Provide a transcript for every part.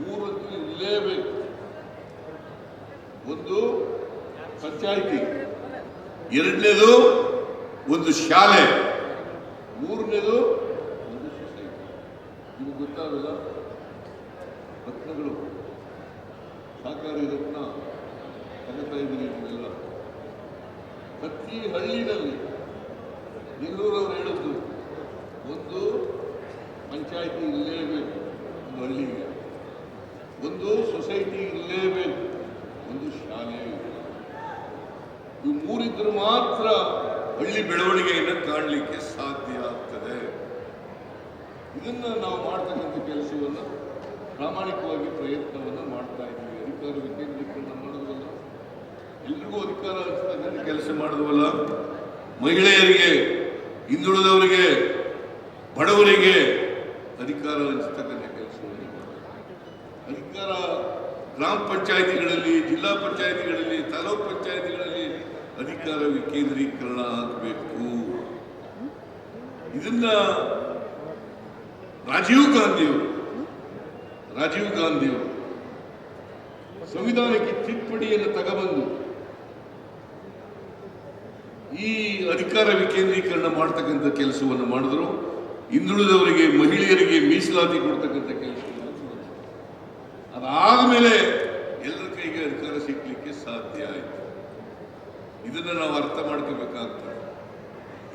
ಮೂರಂತೂ ಇರಲೇಬೇಕು ಒಂದು ಪಂಚಾಯಿತಿ, ಎರಡನೇದು ಒಂದು ಶಾಲೆ, ಮೂರನೇದು ಒಂದು ಸೊಸೈಟಿ. ನಿಮ್ಗೆ ಗೊತ್ತಾಗಲ್ಲ? ರತ್ನಗಳು, ಸಹಕಾರಿ ರತ್ನ, ತಗೋತಾ ಇದ್ದೀರಿ ಪ್ರತಿ ಹಳ್ಳಿನಲ್ಲಿ ನೆಲ್ಲೂರವ್ರು ಹೇಳಿದ್ದು ಒಂದು ಪಂಚಾಯಿತಿ ಇರಲೇಬೇಕು ಒಂದು ಹಳ್ಳಿಗೆ. ಒಂದು ಸೊಸೈಟಿ ಇರಲೇಬೇಕು, ಒಂದು ಶಾಲೆ ಇವು ಮೂರಿದ್ರು ಮಾತ್ರ ಹಳ್ಳಿ ಬೆಳವಣಿಗೆಯನ್ನು ಕಾಣಲಿಕ್ಕೆ ಸಾಧ್ಯ ಆಗ್ತದೆ. ಇದನ್ನು ನಾವು ಮಾಡ್ತಕ್ಕಂಥ ಕೆಲಸವನ್ನು ಪ್ರಾಮಾಣಿಕವಾಗಿ ಪ್ರಯತ್ನವನ್ನು ಮಾಡ್ತಾ ಇದ್ದೀವಿ. ಅಧಿಕಾರ ವಿಕೇಂದ್ರೀಕರಣ ಮಾಡೋದಲ್ಲ ಎಲ್ರಿಗೂ ಅಧಿಕಾರ ಹಂಚ್ತಕ್ಕಂಥ ಕೆಲಸ ಮಾಡೋದಲ್ಲ ಮಹಿಳೆಯರಿಗೆ, ಹಿಂದುಳಿದವರಿಗೆ, ಬಡವರಿಗೆ ಅಧಿಕಾರ ಹಂಚತಕ್ಕಂಥ ಕೆಲಸವನ್ನು ಮಾಡ್ತಾರೆ. ಅಧಿಕಾರ ಗ್ರಾಮ ಪಂಚಾಯಿತಿಗಳಲ್ಲಿ, ಜಿಲ್ಲಾ ಪಂಚಾಯಿತಿಗಳಲ್ಲಿ, ತಾಲೂಕು ಪಂಚಾಯಿತಿಗಳಲ್ಲಿ ಅಧಿಕಾರ ವಿಕೇಂದ್ರೀಕರಣ ಆಗಬೇಕು. ಇದನ್ನ ರಾಜೀವ್ ಗಾಂಧಿಯವರು ರಾಜೀವ್ ಗಾಂಧಿಯವರು ಸಂವಿಧಾನಕ್ಕೆ ತಿದ್ದುಪಡಿಯನ್ನು ತಗಬಂದು ಈ ಅಧಿಕಾರ ವಿಕೇಂದ್ರೀಕರಣ ಮಾಡ್ತಕ್ಕಂಥ ಕೆಲಸವನ್ನು ಮಾಡಿದ್ರು. ಹಿಂದುಳಿದವರಿಗೆ, ಮಹಿಳೆಯರಿಗೆ ಮೀಸಲಾತಿ ಕೊಡ್ತಕ್ಕಂಥ ಕೆಲಸವನ್ನು ಮಾಡಿದ್ರು. ಅದಾದ್ಮೇಲೆ ಎಲ್ಲರ ಕೈಗೆ ಅಧಿಕಾರ ಸಿಗ್ಲಿಕ್ಕೆ ಸಾಧ್ಯ ಆಯಿತು. ಇದನ್ನು ನಾವು ಅರ್ಥ ಮಾಡ್ಕೋಬೇಕಾಗ್ತದೆ.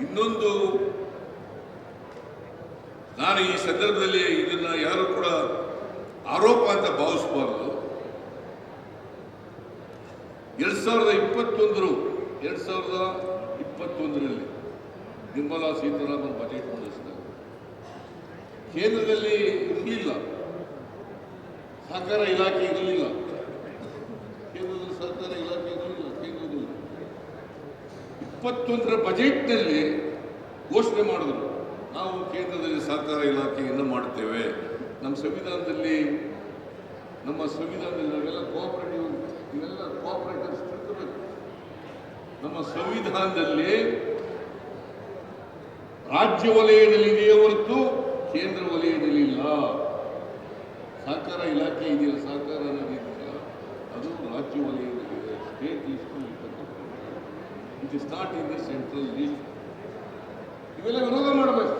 ಇನ್ನೊಂದು, ನಾನು ಈ ಸಂದರ್ಭದಲ್ಲಿ ಇದನ್ನ ಯಾರು ಕೂಡ ಆರೋಪ ಅಂತ ಭಾವಿಸಬಾರದು. ಎರಡ್ ಸಾವಿರದ ಇಪ್ಪತ್ತೊಂದರು ಎರಡ್ ಸಾವಿರದ ಇಪ್ಪತ್ತೊಂದರಲ್ಲಿ ನಿರ್ಮಲಾ ಸೀತಾರಾಮನ್ ಬಜೆಟ್ ಮಂಡಿಸಿದಾಗ. ಕೇಂದ್ರದಲ್ಲಿ ಇರಲಿಲ್ಲ ಸಹಕಾರ ಇಲಾಖೆ ಇರಲಿಲ್ಲ. ಕೇಂದ್ರದ ಸಹಕಾರ ಇಲಾಖೆ ಇರಲಿಲ್ಲ ಕೇಂದ್ರದಲ್ಲಿ ಇಪ್ಪತ್ತೊಂದರ ಬಜೆಟ್ನಲ್ಲಿ ಘೋಷಣೆ ಮಾಡಿದ್ರು. ನಾವು ಕೇಂದ್ರದಲ್ಲಿ ಸಹಕಾರ ಇಲಾಖೆಯನ್ನು ಮಾಡ್ತೇವೆ ನಮ್ಮ ಸಂವಿಧಾನದಲ್ಲಿ ನಮ್ಮ ಸಂವಿಧಾನದಲ್ಲಿ ನಾವೆಲ್ಲ ಕೋಆಪರೇಟಿವ್ ಇವೆಲ್ಲ ಕೋಆಪರೇಟಿವ್ ನಮ್ಮ ಸಂವಿಧಾನದಲ್ಲಿ ರಾಜ್ಯ ವಲಯದಲ್ಲಿ ಇದೆಯೇ ಹೊರತು ಕೇಂದ್ರ ವಲಯದಲ್ಲಿ ಇಲ್ಲ ಸಹಕಾರ ಇಲಾಖೆ ಇದೆಯಲ್ಲ, ಸಹಕಾರ ಅನ್ನೋದು ಇದೆಯಲ್ಲ, ಅದು ರಾಜ್ಯ ವಲಯದಲ್ಲಿದೆ. State list it is not in the central list ಇವೆಲ್ಲ ವಿರೋಧ ಮಾಡಬೇಕು.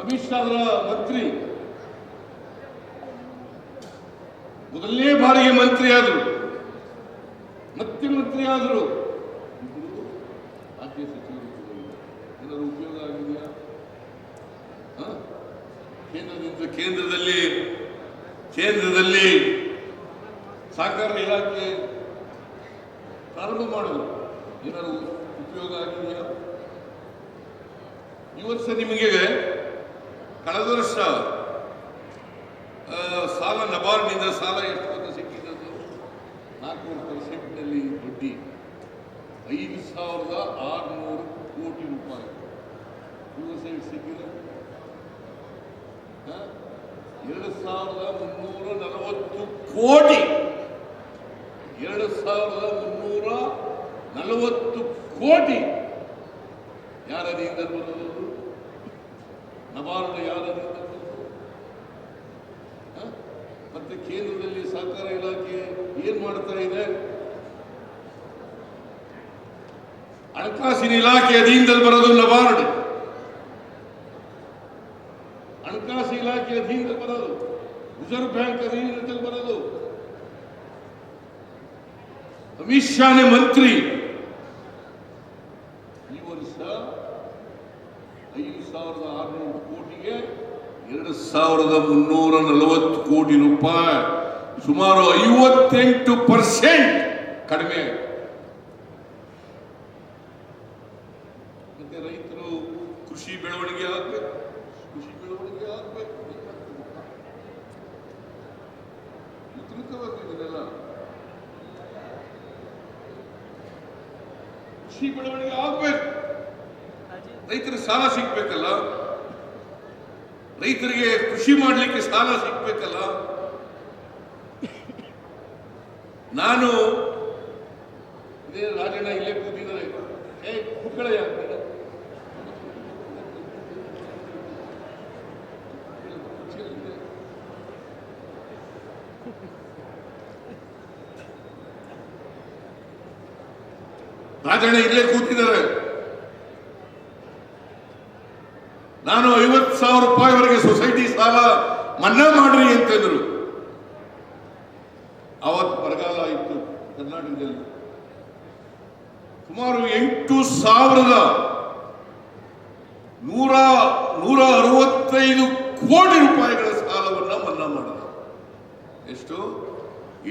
ಅಮಿತ್ ಶಾ ಅವರ ಮಂತ್ರಿ. ಮೊದಲನೇ ಬಾರಿಗೆ ಮಂತ್ರಿ ಆದರು ಮತ್ತೆ ಮಂತ್ರಿ ಆದರು ಇಬ್ರು ರಾಜ್ಯ ಸಚಿವರು ಏನಾದ್ರು ಉಪಯೋಗ ಆಗಿದೆಯಾ ಹ? ಕೇಂದ್ರದಿಂದ ಕೇಂದ್ರದಲ್ಲಿ ಕೇಂದ್ರದಲ್ಲಿ ಸಹಕಾರ ಇಲಾಖೆ ಪ್ರಾರಂಭ ಮಾಡಿದ್ರು ಏನಾದ್ರು ಉಪಯೋಗ ಆಗಿದೆಯಾ ಈ ವರ್ಷ ನಿಮಗೆ ಕಳೆದ ವರ್ಷ ಸಾಲ ನಬಾರ್ಡ್ನಿಂದ ಸಾಲ ಎಷ್ಟು ಅಂತ ಸಿಕ್ಕಿದ್ದು ನಾಲ್ಕೂರು ಪರ್ಸೆಂಟ್ನಲ್ಲಿ ಬಡ್ಡಿ. ಐದು ಸಾವಿರದ ಆರುನೂರು ಕೋಟಿ ರೂಪಾಯಿ. ಈ ವರ್ಷ ಎಷ್ಟು ಸಿಕ್ಕಿದೆ? ಎರಡು ಸಾವಿರದ ಮುನ್ನೂರ ನಲವತ್ತು ಕೋಟಿ. ಎರಡು ಸಾವಿರದ ಮುನ್ನೂರ ನಲವತ್ತು ಕೋಟಿ. ಯಾರ ಬರೋದು ಹ? ಮತ್ತೆ ಕೇಂದ್ರದಲ್ಲಿ ಸಹಕಾರ ಇಲಾಖೆ ಏನ್ ಮಾಡ್ತಾ ಇದೆ? ಹಣಕಾಸಿನ ಇಲಾಖೆ ಅಧೀನದಲ್ಲಿ ಬರೋದು ನಬಾರ್ಡ್ ಹಣಕಾಸು ಇಲಾಖೆ ಅಧೀನದಲ್ಲಿ ಬರೋದು. ರಿಸರ್ವ್ ಬ್ಯಾಂಕ್ ಅಧೀನದಲ್ಲಿ ಬರೋದು. ಅಮಿತ್ ಶಾನೇ ಮಂತ್ರಿ ಈ ವರ್ಷ ಐದು ಸಾವಿರದ ಆರುನೂರು ಕೋಟಿಗೆ ಎರಡು ಸಾವಿರದ ಮುನ್ನೂರ ನಲವತ್ತು ಕೋಟಿ ರೂಪಾಯಿ ಸುಮಾರು ಐವತ್ತೆಂಟು ಪರ್ಸೆಂಟ್ ಕಡಿಮೆ ಕೃಷಿ ಮಾಡಲಿಕ್ಕೆ ಸಾಲ ಸಿಗ್ಬೇಕಲ್ಲ? ನಾನು ಇದೇ ರಾಜಣ್ಣ ಇಲ್ಲೇ ಕೂತಿದ್ದಾರೆ? ಏ ಕುಕ್ಕಳೆಯ ರಾಜಣ್ಣ ಇಲ್ಲೇ ಕೂತಿದ್ದಾರೆ. ನಾನು ಐವತ್ತು ಸಾವಿರ ರೂಪಾಯಿವರೆಗೆ ಸೊಸೈಟಿ ಸಾಲ ಮನ್ನಾ ಮಾಡ್ರಿ ಅಂತಂದ್ರು. ಅವತ್ತು ಬರಗಾಲ ಇತ್ತು ಕರ್ನಾಟಕದಲ್ಲಿ. ಸುಮಾರು ಎಂಟು ಸಾವಿರದ ನೂರ ನೂರ ಅರವತ್ತೈದು ಕೋಟಿ ರೂಪಾಯಿಗಳ ಸಾಲವನ್ನು ಮನ್ನಾ ಮಾಡಿದ. ಎಷ್ಟು?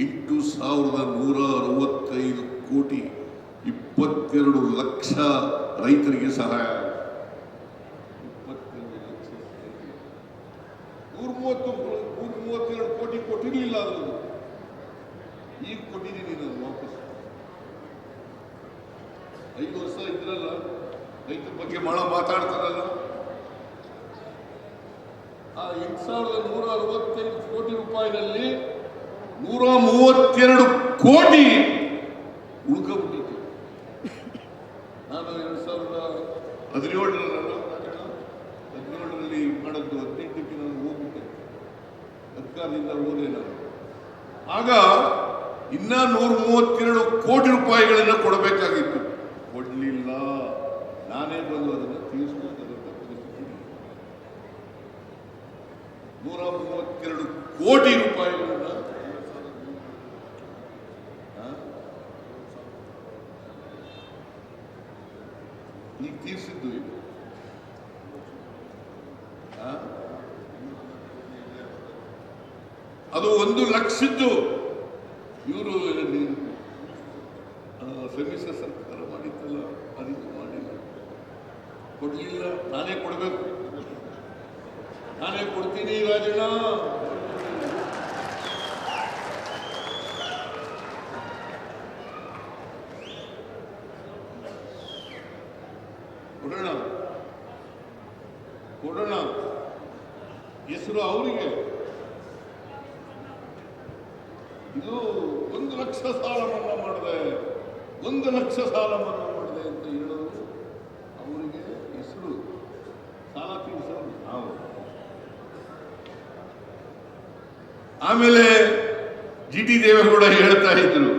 ಎಂಟು ಸಾವಿರದ ನೂರ ಅರವತ್ತೈದು ಕೋಟಿ ಇಪ್ಪತ್ತೆರಡು ಲಕ್ಷ ರೈತರಿಗೆ ಸಹಾಯ ಆಗಿದೆ. ಇಪ್ಪತ್ತೆರಡು ಲಕ್ಷ ರೈತರಿಗೆ. ನೂರ ಮೂವತ್ತು ನೂರು ಮೂವತ್ತೆರಡು ಕೋಟಿ ಕೊಟ್ಟಿರಲಿಲ್ಲ ಅದು ಈಗ ಕೊಟ್ಟಿದ್ದೀನಿ ನಾನು ವಾಪಸ್. ಐದು ವರ್ಷ ಇದ್ರಲ್ಲ, ರೈತರ ಬಗ್ಗೆ ಬಹಳ ಮಾತಾಡ್ತಾರಲ್ಲ. ಆ ಎಂಟು ಸಾವಿರದ ನೂರ ಅರವತ್ತೈದು ಕೋಟಿ ರೂಪಾಯಿನಲ್ಲಿ ನೂರ ಮೂವತ್ತೆರಡು ಕೋಟಿ ಉಳ್ಕೊಂಡ್ಬಿಟ್ಟಿತ್ತು ನಾನು ಎರಡು ಸಾವಿರದ ಹದಿನೇಳರಲ್ಲ ಹದಿನೇಳರಲ್ಲಿ ಮಾಡಿದ್ದು ಹದಿನೆಂಟಕ್ಕೆ ನಾನು ಹೋಗ್ಬಿಟ್ಟೆ ಹೋದೆ ನಾನು. ಆಗ ಇನ್ನ ನೂರ ಮೂವತ್ತೆರಡು ಕೋಟಿ ರೂಪಾಯಿಗಳನ್ನು ಕೊಡಬೇಕಾಗಿತ್ತು. ಕೊಡ್ಲಿಲ್ಲ. ನಾನೇ ಬಂದು ಅದನ್ನು ತೀರಿಸಿಕೊಂಡು ನೂರ ಮೂವತ್ತೆರಡು ಕೋಟಿ ರೂಪಾಯಿಗಳನ್ನ ಆ? ಈಗ ತೀರಿಸಿದ್ದು ಇದು ಆ? ಅದು ಒಂದು ಲಕ್ಷದ್ದು. ಇವರು ಸಮ್ಮಿಶ್ರ ಸರ್ಕಾರ ಮಾಡಿದ್ದಲ್ಲ ಅದಕ್ಕೆ ಮಾಡಿಲ್ಲ. ಕೊಡ್ಲಿಲ್ಲ ನಾನೇ ಕೊಡಬೇಕು. ನಾನೇ ಕೊಡ್ತೀನಿ ರಾಜಣ್ಣ ಕೊಡೋಣ ಕೊಡೋಣ ಹೆಸರು ಅವರಿಗೆ ಇದು ಒಂದು ಲಕ್ಷ ಸಾಲ ಮನ್ನಾ ಮಾಡಿದೆ. ಒಂದು ಲಕ್ಷ ಸಾಲ ಮನ್ನಾ ಮಾಡಿದೆ ಅಂತ ಹೇಳೋದು ಅವರಿಗೆ ಹೆಸರು. ಸಾಲ ತೀರಿಸೋದು ನಾವು. ಆಮೇಲೆ ಜಿ ಟಿ ದೇವೇಗೌಡ ಹೇಳ್ತಾ ಇದ್ರು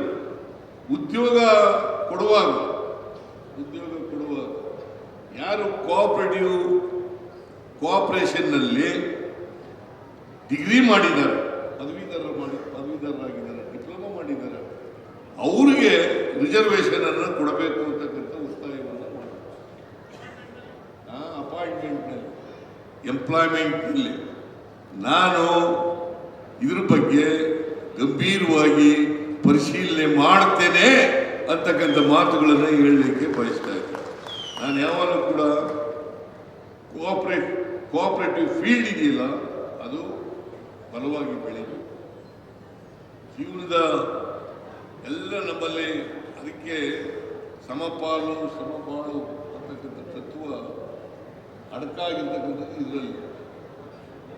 ಅಪಾಯಿಂಟ್ಮೆಂಟ್ನಲ್ಲಿ ಎಂಪ್ಲಾಯ್ಮೆಂಟ್ನಲ್ಲಿ ನಾನು ಇದ್ರ ಬಗ್ಗೆ ಗಂಭೀರವಾಗಿ ಪರಿಶೀಲನೆ ಮಾಡ್ತೇನೆ ಅಂತಕ್ಕಂಥ ಮಾತುಗಳನ್ನು ಹೇಳಲಿಕ್ಕೆ ಬಯಸ್ತಾ ಇದ್ದೆ ನಾನು ಯಾವಾಗಲೂ ಕೂಡ ಕೋಆಪ್ರೇಟ್, ಕೋಆಪರೇಟಿವ್ ಫೀಲ್ಡ್ ಇದೆಯಲ್ಲ, ಅದು ಬಲವಾಗಿ ಬೆಳೀಬೇಕು ಜೀವನದ ಎಲ್ಲ ನಮ್ಮಲ್ಲಿ ಅದಕ್ಕೆ ಸಮಪಾಲು ಸಮಪಾಲು ಅಂತಕ್ಕಂಥ ತತ್ವ ಅಡಕಾಗಿರ್ತಕ್ಕಂಥದ್ದು ಇದರಲ್ಲಿ.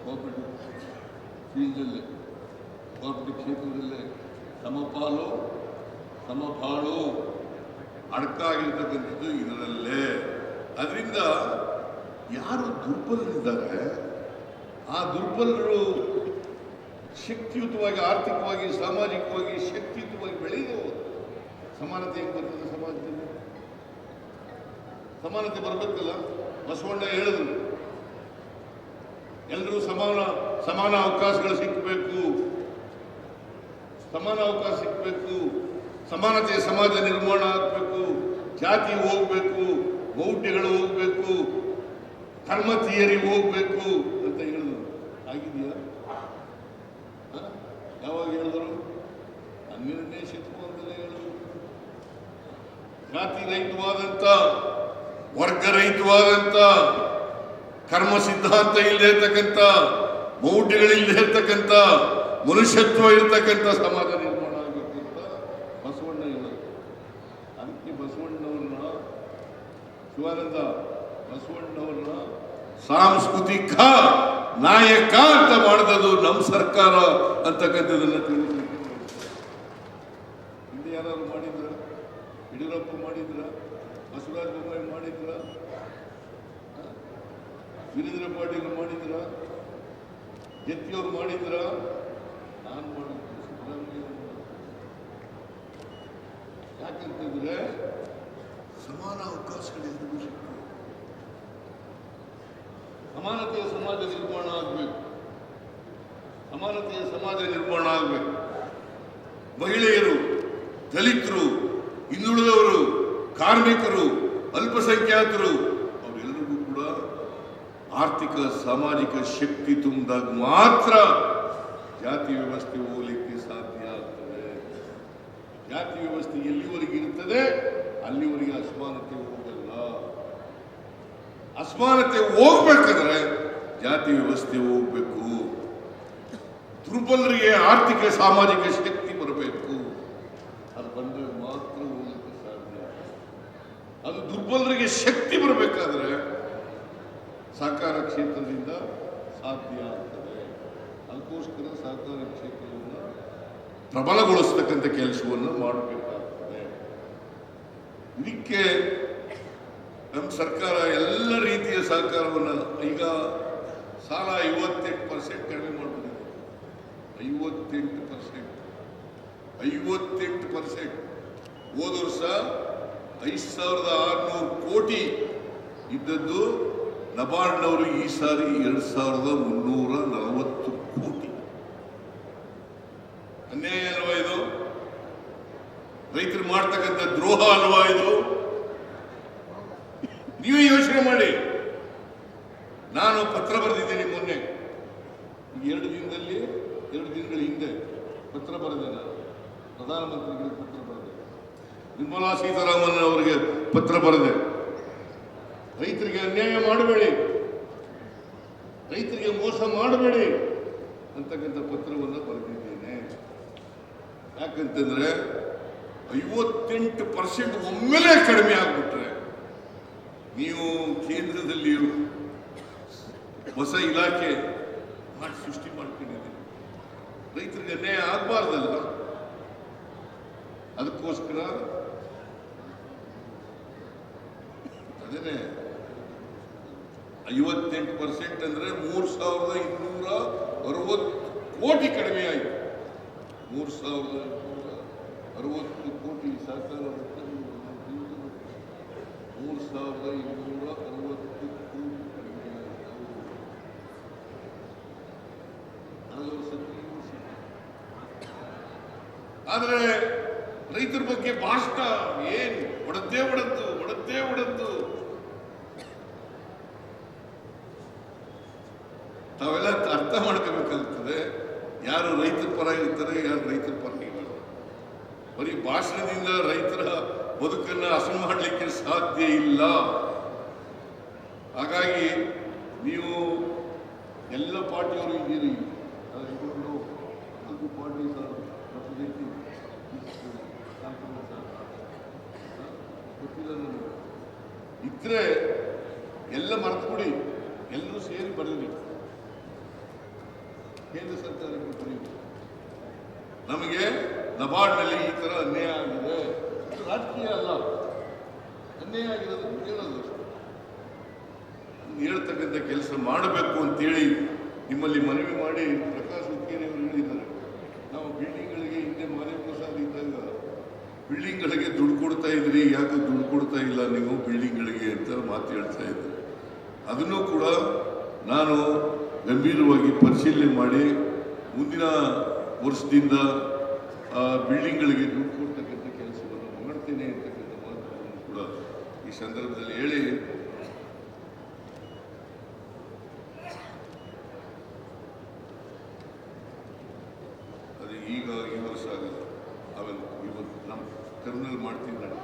ಕೋಪರೇಟಿವ್ ಫೀಲ್ಡಲ್ಲೇ ಕೋಪರೇಟಿವ್ ಕ್ಷೇತ್ರದಲ್ಲೇ. ಸಮಪಾಲು ಸಮಪಾಲು ಅಡಕಾಗಿರ್ತಕ್ಕಂಥದ್ದು ಇದರಲ್ಲೇ. ಅದರಿಂದ ಯಾರು ದುರ್ಬಲರಿದ್ದಾರೆ, ಆ ದುರ್ಬಲರು ಶಕ್ತಿಯುತವಾಗಿ, ಆರ್ಥಿಕವಾಗಿ, ಸಾಮಾಜಿಕವಾಗಿ ಶಕ್ತಿಯುತವಾಗಿ ಬೆಳೆಯುವ ಸಮಾನತೆ ಹೆಂಗೆ ಬರ್ತದೆ ಸಮಾಜದಲ್ಲಿ ಸಮಾನತೆ ಬರಬೇಕಲ್ಲ? ಬಸವಣ್ಣ ಹೇಳಿದ್ರು ಎಲ್ಲರೂ ಸಮಾನ ಸಮಾನ ಅವಕಾಶಗಳು ಸಿಕ್ಕಬೇಕು ಸಮಾನ ಅವಕಾಶ ಸಿಕ್ಕಬೇಕು ಸಮಾನತೆಯ ಸಮಾಜ ನಿರ್ಮಾಣ ಆಗಬೇಕು. ಜಾತಿ ಹೋಗ್ಬೇಕು, ಮೌಢ್ಯಗಳು ಹೋಗ್ಬೇಕು, ಧರ್ಮ ಥಿಯರಿ ಹೋಗ್ಬೇಕು ಅಂತ ಹೇಳಿದ್ರು. ಆಗಿದೆಯಾ? ಯಾವಾಗ ಹೇಳಿದ್ರು? ಹನ್ನೆರಡನೇ ಶತಮಾನದಲ್ಲೇ ಹೇಳಿದ್ರು. ಜಾತಿ ರಹಿತವಾದಂತ ವರ್ಗ ರಹಿತವಾದಂತ ಕರ್ಮ ಸಿದ್ಧಾಂತ ಇಲ್ಲದೆ ಇರ್ತಕ್ಕಂಥ ಮೌಢ್ಯಗಳಿಲ್ಲದೆ ಇರ್ತಕ್ಕಂಥ ಮನುಷ್ಯತ್ವ ಇರತಕ್ಕಂಥ ಸಮಾಜ ನಿರ್ಮಾಣ ಆಗಬೇಕು ಬಸವಣ್ಣ ಹೇಳಿದ್ರು ಅದಕ್ಕೆ ಬಸವಣ್ಣವ್ರನ್ನ ಶಿವಾನಂದ ಬಸವಣ್ಣವ್ರನ್ನ ಸಾಂಸ್ಕೃತಿಕ ನಾಯಕ ಅಂತ ಮಾಡಿದದು ನಮ್ಮ ಸರ್ಕಾರ ಅಂತಕ್ಕಂಥದ್ದನ್ನು ತಿಳಿಸಿ ಇಲ್ಲಿ ಹಿಂದೆ ಯಾರು ಮಾಡಿದ್ರ? ಯಡಿಯೂರಪ್ಪ ಮಾಡಿದ್ರ? ಬಸವರಾಜ ಬೊಮ್ಮಾಯಿ ಮಾಡಿದ್ರ? ವೀರೇಂದ್ರ ಪಾಟೀಲ್ ಮಾಡಿದ್ರ? ಜತ್ತಿಯವ್ರು ಮಾಡಿದ್ರ? ನಾನು ಮಾಡಿದ್ದು ಯಾಕಂತಂದ್ರೆ ಸಮಾನ ಅವಕಾಶಗಳೆಲ್ಲರಿಗೂ ಸಿಗ್ತವೆ ಸಮಾನತೆಯ ಸಮಾಜ ನಿರ್ಮಾಣ ಆಗಬೇಕು. ಸಮಾನತೆಯ ಸಮಾಜ ನಿರ್ಮಾಣ ಆಗಬೇಕು. ಮಹಿಳೆಯರು, ದಲಿತರು, ಹಿಂದುಳಿದವರು ಕಾರ್ಮಿಕರು, ಅಲ್ಪಸಂಖ್ಯಾತರು ಅವರೆಲ್ಲರಿಗೂ ಕೂಡ ಆರ್ಥಿಕ, ಸಾಮಾಜಿಕ ಶಕ್ತಿ ತುಂಬಿದಾಗ ಮಾತ್ರ ಜಾತಿ ವ್ಯವಸ್ಥೆ ಹೋಗಲಿಕ್ಕೆ ಸಾಧ್ಯ ಆಗ್ತದೆ. ಜಾತಿ ವ್ಯವಸ್ಥೆ ಎಲ್ಲಿವರೆಗೆ ಇರ್ತದೆ? ಅಲ್ಲಿವರೆಗೆ ಅಸಮಾನತೆ ಹೋಗಲ್ಲ. ಅಸಮಾನತೆ ಹೋಗ್ಬೇಕಾದ್ರೆ ಜಾತಿ ವ್ಯವಸ್ಥೆ ಹೋಗ್ಬೇಕು. ದುರ್ಬಲರಿಗೆ ಆರ್ಥಿಕ, ಸಾಮಾಜಿಕ ಶಕ್ತಿ ಬರಬೇಕು ಅದು ಬಂದಾಗ ಮಾತ್ರ ಹೋಗ್ಲಿಕ್ಕೆ ಸಾಧ್ಯ ಅದು ದುರ್ಬಲರಿಗೆ ಶಕ್ತಿ ಬರಬೇಕಾದ್ರೆ ಸಹಕಾರ ಕ್ಷೇತ್ರದಿಂದ ಸಾಧ್ಯ ಆಗ್ತದೆ. ಅದಕ್ಕೋಸ್ಕರ ಸಹಕಾರ ಕ್ಷೇತ್ರವನ್ನು ಪ್ರಬಲಗೊಳಿಸ್ತಕ್ಕಂಥ ಕೆಲಸವನ್ನು ಮಾಡಬೇಕಾಗ್ತದೆ. ಇದಕ್ಕೆ ನಮ್ಮ ಸರ್ಕಾರ ಎಲ್ಲ ರೀತಿಯ ಸಹಕಾರವನ್ನು ಈಗ ಸಾಲ ಐವತ್ತೆಂಟು ಪರ್ಸೆಂಟ್ ಕಡಿಮೆ ಮಾಡಿಬಿಟ್ಟಿದೆ. ಐವತ್ತೆಂಟು ಪರ್ಸೆಂಟ್ ಐವತ್ತೆಂಟು ಪರ್ಸೆಂಟ್ ಹೋದ ವರ್ಷ ಐದು ಸಾವಿರದ ಆರುನೂರು ಕೋಟಿ ಇದ್ದದ್ದು ನಬಾರ್ಡ್ನವರು ಈ ಸಾರಿ ಎರಡು ಸಾವಿರದ ಮುನ್ನೂರ ನಲವತ್ತು ಕೋಟಿ. ಅನ್ಯಾಯ ಅಲ್ವಾ ಇದು? ರೈತರು ಮಾಡ್ತಕ್ಕಂಥ ದ್ರೋಹ ಅಲ್ವಾ ಇದು? ನೀವೇ ಯೋಚನೆ ಮಾಡಿ. ನಾನು ಪತ್ರ ಬರೆದಿದ್ದೀನಿ ಮೊನ್ನೆ. ಎರಡು ದಿನದಲ್ಲಿ, ಎರಡು ದಿನಗಳ ಹಿಂದೆ ಪತ್ರ ಬರೆದೆ ನಾನು. ಪ್ರಧಾನಮಂತ್ರಿಗಳಿಗೆ ಪತ್ರ ಬರೆದೆ. ನಿರ್ಮಲಾ ಸೀತಾರಾಮನ್ ಅವರಿಗೆ ಪತ್ರ ಬರೆದೆ. ರೈತರಿಗೆ ಅನ್ಯಾಯ ಮಾಡಬೇಡಿ. ರೈತರಿಗೆ ಮೋಸ ಮಾಡಬೇಡಿ ಅಂತಕ್ಕಂಥ ಪತ್ರವನ್ನು ಬರೆದಿದ್ದೇನೆ. ಯಾಕಂತಂದ್ರೆ ಐವತ್ತೆಂಟು ಪರ್ಸೆಂಟ್ ಒಮ್ಮೆಲೆ ಕಡಿಮೆ ಆಗ್ಬಿಟ್ರೆ ನೀವು ಕೇಂದ್ರದಲ್ಲಿ ಹೊಸ ಇಲಾಖೆ ಮಾಡಿ ಸೃಷ್ಟಿ ಮಾಡ್ಕೊಂಡಿದ್ದೀರಿ. ರೈತರಿಗೆ ಅನ್ಯಾಯ ಆಗಬಾರ್ದಲ್ಲ ಅದಕ್ಕೋಸ್ಕರ ಅದೇನೆ ಐವತ್ತೆಂಟು ಪರ್ಸೆಂಟ್ ಅಂದ್ರೆ ಮೂರು ಸಾವಿರದ ಇನ್ನೂರ ಅರವತ್ತು ಕೋಟಿ ಕಡಿಮೆ ಆಯಿತು. ಮೂರು ಸಾವಿರದ ಇನ್ನೂರ ಅರವತ್ತು ಕೋಟಿ ಸಹಕಾರ ಮೂರು ಸಾವಿರದ ಇನ್ನೂರ ಅರವತ್ತು ಕೋಟಿ ಕಡಿಮೆ ಆಯಿತು. ಆದರೆ ರೈತರ ಬಗ್ಗೆ ಭಾಷಣ ಏನು? ಹೊಡೆದೇ ಒಡದ್ದು ಒಡದ್ದೇ ಒಡದ್ದು ತಾವೆಲ್ಲ ಅರ್ಥ ಮಾಡ್ಕೋಬೇಕಾಗ್ತದೆ ಯಾರು ರೈತರ ಪರ ಇರ್ತಾರೆ ಯಾರು ರೈತರ ಪರ ಇರಲ್ಲ ಭಾಷಣದಿಂದ ರೈತರ ಬದುಕನ್ನು ಹಸನು ಮಾಡಲಿಕ್ಕೆ ಸಾಧ್ಯ ಇಲ್ಲ. ಹಾಗಾಗಿ ನೀವು ಎಲ್ಲ ಪಾರ್ಟಿಯವರು ಇದ್ದೀರಿ. ನಾಲ್ಕು ಪಾರ್ಟಿ ಸರ್ ನನಗೆ. ಇದ್ರೆ ಎಲ್ಲ ಮರೆತುಬಿಡಿ ಎಲ್ಲರೂ ಸೇರಿ ಬರಲಿ. ಕೇಂದ್ರ ಸರ್ಕಾರಕ್ಕೆ ಬರೀ ನಮಗೆ ನಬಾರ್ಡ್ನಲ್ಲಿ ಈ ಥರ ಅನ್ಯಾಯ ಆಗಿದೆ. ರಾಜಕೀಯ ಅಲ್ಲ. ಅನ್ಯಾಯ ಆಗಿರೋದು. ಅದನ್ನ ಹೇಳ್ತಕ್ಕಂಥ ಕೆಲಸ ಮಾಡಬೇಕು ಅಂತೇಳಿ ನಿಮ್ಮಲ್ಲಿ ಮನವಿ ಮಾಡಿ ಪ್ರಕಾಶ್ ಅವರು ಹೇಳಿದ್ದಾರೆ. ನಾವು ಬಿಲ್ಡಿಂಗ್ಗಳಿಗೆ ಹಿಂದೆ ಮಾದೇವ ಪ್ರಸಾದ್ ಇದ್ದಾಗ ಬಿಲ್ಡಿಂಗ್ಗಳಿಗೆ ದುಡ್ಡು ಕೊಡ್ತಾ ಇದ್ರಿ, ಯಾಕೆ ದುಡ್ಡು ಕೊಡ್ತಾ ಇಲ್ಲ ನೀವು ಬಿಲ್ಡಿಂಗ್ಗಳಿಗೆ ಅಂತ ಮಾತು ಹೇಳ್ತಾ ಇದ್ದಾರೆ ಅದನ್ನು ಕೂಡ ನಾನು ಗಂಭೀರವಾಗಿ ಪರಿಶೀಲನೆ ಮಾಡಿ ಮುಂದಿನ ವರ್ಷದಿಂದ ಬಿಲ್ಡಿಂಗ್ಗಳಿಗೆ ದುಡ್ಡು ಕೊಡ್ತಕ್ಕಂಥ ಕೆಲಸವನ್ನು ಮಾಡ್ತೇನೆ ಅಂತಕ್ಕಂಥ ಮಾತುಗಳನ್ನು ಕೂಡ ಈ ಸಂದರ್ಭದಲ್ಲಿ ಹೇಳಿ. ಅದು ಈಗ ಈ ವರ್ಷ ಆಗಲ್ಲ ಆಮೇಲೆ ಇವತ್ತು ನಮ್ಮ ಟರ್ಮಿನಲ್ ಮಾಡ್ತೀನಿ ನಾನು.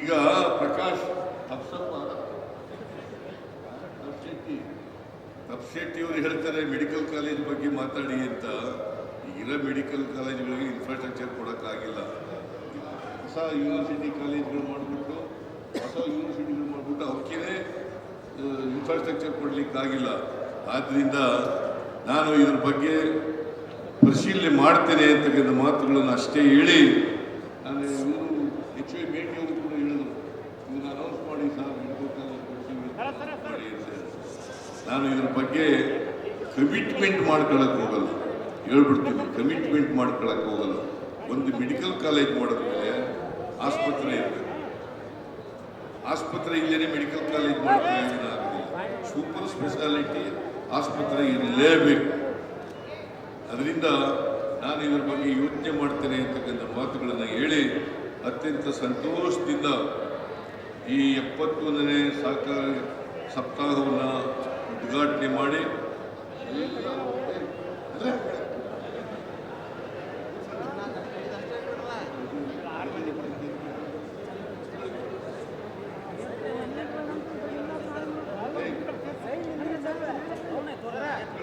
ಈಗ ಪ್ರಕಾಶ್ ತಪ್ಸಪ್ಪ ತಪ್ಶೆಟ್ಟಿ ಅವರು ಹೇಳ್ತಾರೆ ಮೆಡಿಕಲ್ ಕಾಲೇಜ್ ಬಗ್ಗೆ ಮಾತಾಡಿ ಅಂತ. ಈಗಿರೋ ಮೆಡಿಕಲ್ ಕಾಲೇಜ್ಗಳಿಗೆ ಇನ್ಫ್ರಾಸ್ಟ್ರಕ್ಚರ್ ಕೊಡೋಕ್ಕಾಗಿಲ್ಲ. ಹೊಸ ಯೂನಿವರ್ಸಿಟಿ ಕಾಲೇಜ್ಗಳು ಮಾಡಿಬಿಟ್ಟು ಹೊಸ ಯೂನಿವರ್ಸಿಟಿಗಳು ಮಾಡಿಬಿಟ್ಟು ಅವಕ್ಕೇ ಇನ್ಫ್ರಾಸ್ಟ್ರಕ್ಚರ್ ಕೊಡಲಿಕ್ಕಾಗಿಲ್ಲ. ಆದ್ದರಿಂದ ನಾನು ಇದ್ರ ಬಗ್ಗೆ ಪರಿಶೀಲನೆ ಮಾಡ್ತೇನೆ ಅಂತಕ್ಕಂಥ ಮಾತುಗಳನ್ನು ಅಷ್ಟೇ ಹೇಳಿ ನಾನು ಇವರು ಎಚ್ ಐ ಮೇಟಿ ಕೂಡ ಹೇಳಿದರು. ಇದನ್ನು ಅನೌನ್ಸ್ ಮಾಡಿ ಸರ್ ನಾನು ಇದ್ರ ಬಗ್ಗೆ ಕಮಿಟ್ಮೆಂಟ್ ಮಾಡ್ಕೊಳ್ಳೋಕೆ ಹೋಗಲ್ಲ. ಹೇಳ್ಬಿಡ್ತೀವಿ ಕಮಿಟ್ಮೆಂಟ್ ಮಾಡ್ಕೊಳಕ್ಕೆ ಹೋಗಲ್ಲ. ಒಂದು ಮೆಡಿಕಲ್ ಕಾಲೇಜ್ ಮಾಡಿದ್ಮೇಲೆ ಆಸ್ಪತ್ರೆ ಇರಬೇಕು ಆಸ್ಪತ್ರೆ ಇಲ್ಲೇ ಮೆಡಿಕಲ್ ಕಾಲೇಜ್ ಮಾಡ್ತಾರೆ ಸೂಪರ್ ಸ್ಪೆಷಾಲಿಟಿ ಆಸ್ಪತ್ರೆ ಇರಲೇಬೇಕು. ಅದರಿಂದ ನಾನು ಇದ್ರ ಬಗ್ಗೆ ಯೋಚನೆ ಮಾಡ್ತೇನೆ ಅಂತಕ್ಕಂಥ ಮಾತುಗಳನ್ನು ಹೇಳಿ ಅತ್ಯಂತ ಸಂತೋಷದಿಂದ ಈ ಎಪ್ಪತ್ತೊಂದನೇ ಸಹಕಾರ ಸಪ್ತಾಹವನ್ನು ಉದ್ಘಾಟನೆ ಮಾಡಿ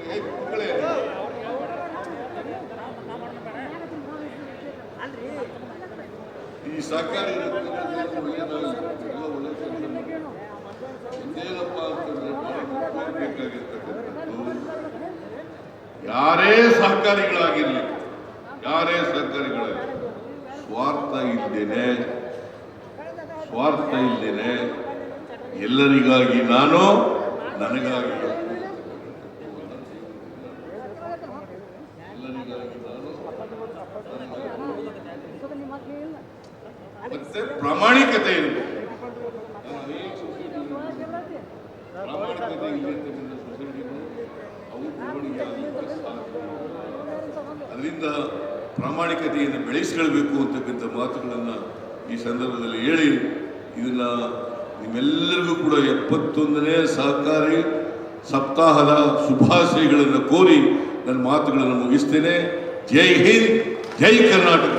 ಏ, ಮಕ್ಕಳೇ, ಈ ಸಹಕಾರ ಅಂತಂದ್ರೆ ಬೇಕಾಗಿರ್ತಕ್ಕಂಥದ್ದು ಯಾರೇ ಸಹಕಾರಿಗಳಾಗಿರಲಿ ಯಾರೇ ಸಹಕಾರಿಗಳಾಗಿರಲಿ ಸ್ವಾರ್ಥ ಇದ್ದೇನೆ ಸ್ವಾರ್ಥ ಇದ್ದೇನೆ ಎಲ್ಲರಿಗಾಗಿ ನಾನು, ನನಗಾಗಿ ಎಲ್ಲರಿಗಾಗಿ ನಾನು ಮತ್ತೆ ಪ್ರಾಮಾಣಿಕತೆ ಇರಬೇಕು ಪ್ರಾಮಾಣಿಕತೆ ಅದರಿಂದ ಪ್ರಾಮಾಣಿಕತೆಯನ್ನು ಬೆಳೆಸ್ಕೊಳ್ಬೇಕು ಅಂತಕ್ಕಂಥ ಮಾತುಗಳನ್ನು ಈ ಸಂದರ್ಭದಲ್ಲಿ ಹೇಳಿ, ಇದನ್ನ ನಿಮ್ಮೆಲ್ಲರಿಗೂ ಕೂಡ ಎಪ್ಪತ್ತೊಂದನೇ ಸಹಕಾರಿ ಸಪ್ತಾಹದ ಶುಭಾಶಯಗಳನ್ನು ಕೋರಿ ನನ್ನ ಮಾತುಗಳನ್ನು ಮುಗಿಸ್ತೇನೆ. ಜೈ ಹಿಂದ್, ಜೈ ಕರ್ನಾಟಕ.